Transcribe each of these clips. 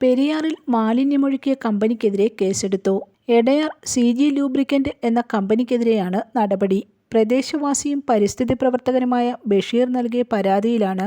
പെരിയാറിൽ മാലിന്യമൊഴുക്കിയ കമ്പനിക്കെതിരെ കേസെടുത്തു. Edayar C G lubricant എന്ന കമ്പനിക്കെതിരെയാണ് നടപടി. പ്രദേശവാസിയും പരിസ്ഥിതി പ്രവർത്തകനുമായ ബഷീർ നൽകിയ പരാതിയിലാണ്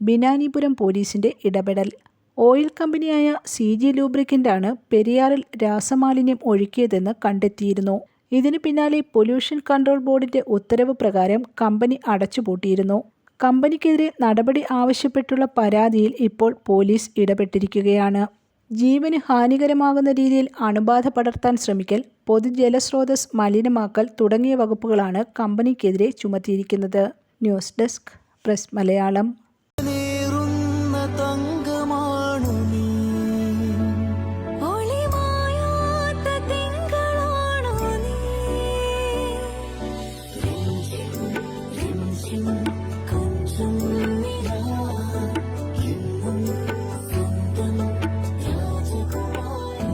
ബിനാനിപുരം പോലീസിന്റെ ഇടപെടൽ. ഓയിൽ കമ്പനിയായ സി ജി ലൂബ്രിക്കന്റാണ് പെരിയാറിൽ രാസമാലിന്യം ഒഴുക്കിയതെന്ന് കണ്ടെത്തിയിരുന്നു. ഇതിനു പിന്നാലെ പൊല്യൂഷൻ കൺട്രോൾ ബോർഡിന്റെ ഉത്തരവ് പ്രകാരം കമ്പനി അടച്ചുപൂട്ടിയിരുന്നു. കമ്പനിക്കെതിരെ നടപടി ആവശ്യപ്പെട്ടുള്ള പരാതിയിൽ ഇപ്പോൾ പോലീസ് ഇടപെട്ടിരിക്കുകയാണ്. ജീവന് ഹാനികരമാകുന്ന രീതിയിൽ അണുബാധ പടർത്താൻ ശ്രമിക്കൽ പൊതുജലസ്രോതസ് മലിനമാക്കൽ തുടങ്ങിയ വകുപ്പുകളാണ് കമ്പനിക്കെതിരെ ചുമത്തിയിരിക്കുന്നത്. News desk press Malayalam.